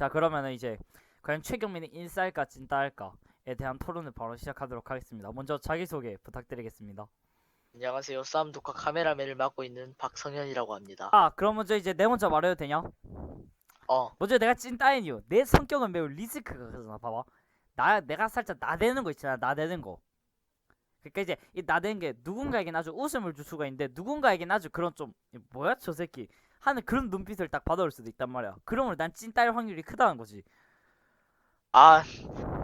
자 그러면은 이제 과연 최경민이 인싸일까 찐따일까에 대한 토론을 바로 시작하도록 하겠습니다. 먼저 자기소개 부탁드리겠습니다. 안녕하세요. 싸움 독화 카메라맨을 맡고 있는 박성현이라고 합니다. 아 그럼 먼저 이제 내 먼저 말해도 되냐? 어, 먼저 내가 찐따인 이유 내 성격은 매우 리스크가 크잖아 봐봐 나 내가 살짝 나대는 거 있잖아 나대는 거 그러니까 이제 이 나대는 게 누군가에겐 아주 웃음을 줄 수가 있는데 누군가에겐 아주 그런 좀이 뭐야 저 새끼 하는 그런 눈빛을 딱 받아올 수도 있단 말이야 그러면 난 찐따일 확률이 크다는 거지 아,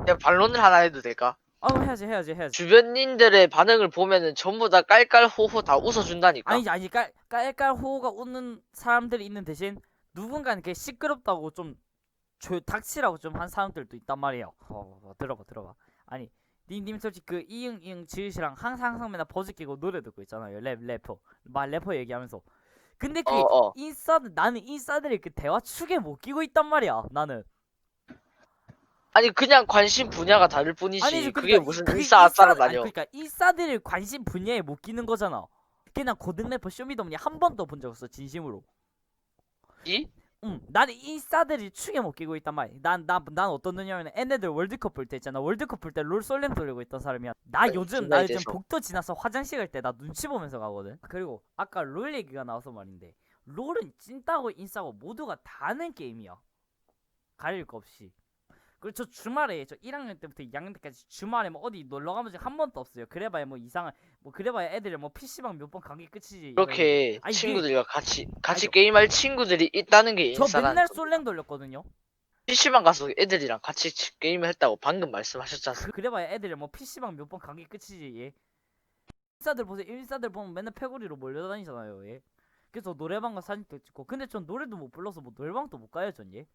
내가 반론을 하나 해도 될까? 아 해야지 해야지 해야지 주변인들의 반응을 보면은 전부 다 깔깔호호 다 웃어준다니까. 아니지 아니 깔, 깔깔 호호가 웃는 사람들이 있는 대신 누군가는 그게 시끄럽다고 좀 조, 닥치라고 좀 한 사람들도 있단 말이에요. 어, 어, 들어봐 들어봐. 아니 님, 님 솔직히 그 이응 이응 지읒이랑 항상 항상 맨날 버즈 끼고 노래 듣고 있잖아요. 랩 래퍼 말 래퍼 얘기하면서. 근데 그 어, 어. 인싸들 나는 인싸들이 그 대화 축에 못 끼고 있단 말이야. 나는. 아니 그냥 관심 분야가 다를 뿐이지. 아니지, 그게 그러니까 무슨 그게 인싸 인싸- 아니, 말이야. 그러니까 인싸들이 관심 분야에 못 끼는 거잖아. 그냥 고등 래퍼 쇼미더머니 한 번도 본 적 없어 진심으로. 이? 응, 나는 인싸들이 축에 못 끼고 있단 말이야. 난, 난, 난 어떤 느냐면 얘네들 월드컵 볼 때 있잖아. 월드컵 볼 때 롤 솔랭 돌리고 있던 사람이야. 나 아니, 요즘, 나 요즘. 복도 지나서 화장실 갈 때 나 눈치 보면서 가거든. 그리고 아까 롤 얘기가 나와서 말인데 롤은 찐따고 인싸고 모두가 다 하는 게임이야. 가릴 거 없이. 그리고 저 주말에 저 1학년 때부터 2학년 때까지 주말에 뭐 어디 놀러 적한 번도 없어요. 그래봐야 뭐 이상한 뭐 그래봐야 애들이 뭐 PC방 몇번 가기 끝이지. 아니, 친구들과 같이 같이 아니, 게임할 친구들이 있다는 게 저 인싸란. 맨날 솔랭 돌렸거든요. PC방 가서 애들이랑 같이 치- 게임을 했다고 방금 말씀하셨잖아. 그, 그래봐야 애들이 뭐 PC방 몇번 가기 끝이지 예. 인싸들 보세요 인싸들 보면 맨날 패거리로 몰려다니잖아요 예. 그래서 노래방과 사진도 찍고 근데 전 노래도 못 불러서 뭐 노래방도 못 가요 전 예.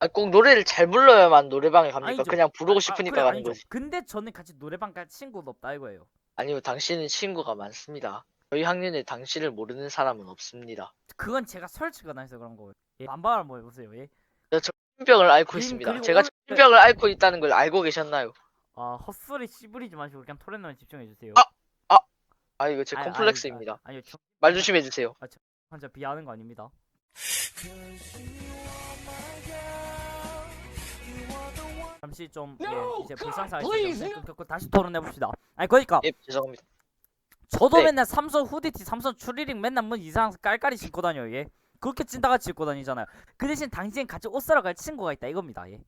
아, 꼭 노래를 잘 불러야만 노래방에 갑니까? 아니죠. 그냥 부르고 아, 아, 싶으니까 그래, 가는 아니죠. 거지. 근데 저는 같이 노래방 갈 친구도 없다 이거예요 아니요, 당신은 친구가 많습니다. 저희 학년에 당신을 모르는 사람은 없습니다. 그건 제가 설치가 나해서 그런 거예요 예. 반박을 한번 해보세요 예. 신병을 앓고 그- 있습니다. 그리고 제가 오늘- 신병을 앓고 있다는 걸 알고 계셨나요? 아 헛소리 씨부리지 마시고 그냥 토렌만 집중해 주세요 아! 아, 이거 제 아니, 콤플렉스입니다. 아니, 아니, 아니요 저 말 조심해 주세요. 혼자 비하는 거 아닙니다 잠시 좀 예, 이제 불상사할 때 끊고 다시 토론해 봅시다. 아니 그러니까 예, 죄송합니다. 저도 네. 맨날 삼성 후디티, 삼성 추리링 맨날 뭐 이상한 깔깔이 신고 다녀요. 예. 그렇게 찐따같이 입고 다니잖아요. 그 대신 당신 같이 옷 사러 갈 친구가 있다 이겁니다. 예.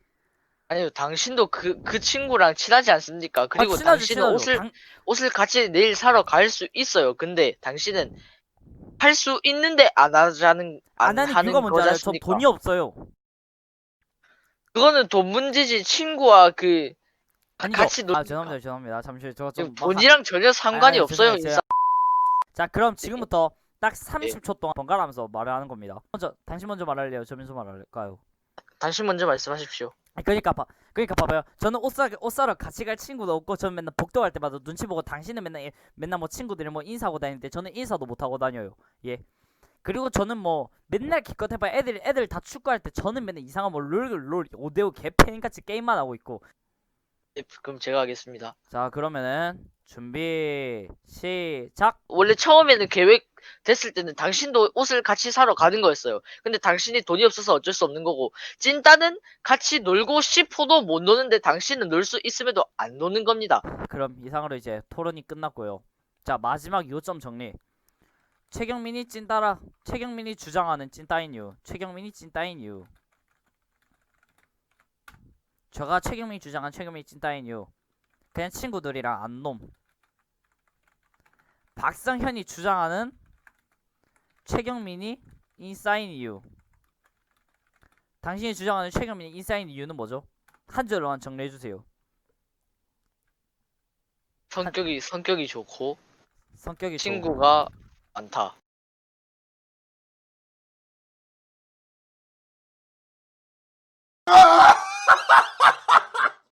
아니요, 당신도 그, 그 친구랑 친하지 않습니까? 그리고 아, 친하죠, 당신은 친하죠. 옷을, 당- 옷을 같이 내일 사러 갈 수 있어요. 근데 당신은 할 수 있는데 안 하자는, 안, 안 하는 하는 이유가 뭔지 거지 알아요? 저 않습니까? 돈이 없어요. 그거는 돈 문제지, 친구와 그, 아니죠. 같이 놀 아 죄송합니다, 죄송합니다. 잠시 제가 좀 지금 돈이랑 전혀 상관이 아니, 없어요, 죄송해요. 인싸. 자 그럼 지금부터 딱 네. 30초 동안 번갈아가면서 말을 하는 겁니다. 먼저 당신 먼저 말할래요? 저 먼저 말할까요? 당신 먼저 말씀하십시오. 아니, 그러니까 봐, 그러니까 봐봐요. 저는 옷 사, 옷 사러 같이 갈 친구도 없고, 저는 맨날 복도 갈 때마다 눈치 보고, 당신은 맨날 예, 맨날 뭐 친구들이 뭐 인사하고 다니는데, 저는 인사도 못 하고 다녀요. 예. 그리고 저는 뭐 맨날 기껏 해봐 애들 애들 다 축구할 때 저는 맨날 이상한 뭐롤롤 5대5 개팬 같이 게임만 하고 있고. 예, 그럼 제가 하겠습니다. 자 그러면은 준비 시작. 원래 처음에는 계획 됐을 때는 당신도 옷을 같이 사러 가는 거였어요. 근데 당신이 돈이 없어서 어쩔 수 없는 거고, 찐따는 같이 놀고 싶어도 못 노는데 당신은 놀 수 있음에도 안 노는 겁니다. 그럼 이상으로 이제 토론이 끝났고요. 자 마지막 요점 정리. 최경민이 찐따라 최경민이 주장하는 찐따인 이유. 최경민이 찐따인 이유. 제가 최경민이 주장한 최경민이 찐따인 이유. 그냥 친구들이랑 안 놈. 박성현이 주장하는 최경민이 인싸인 이유. 당신이 주장하는 최경민이 인싸인 이유는 뭐죠? 한 줄로만 정리해 주세요. 성격이, 성격이 좋고, 성격이 좋고. 친구가 많다.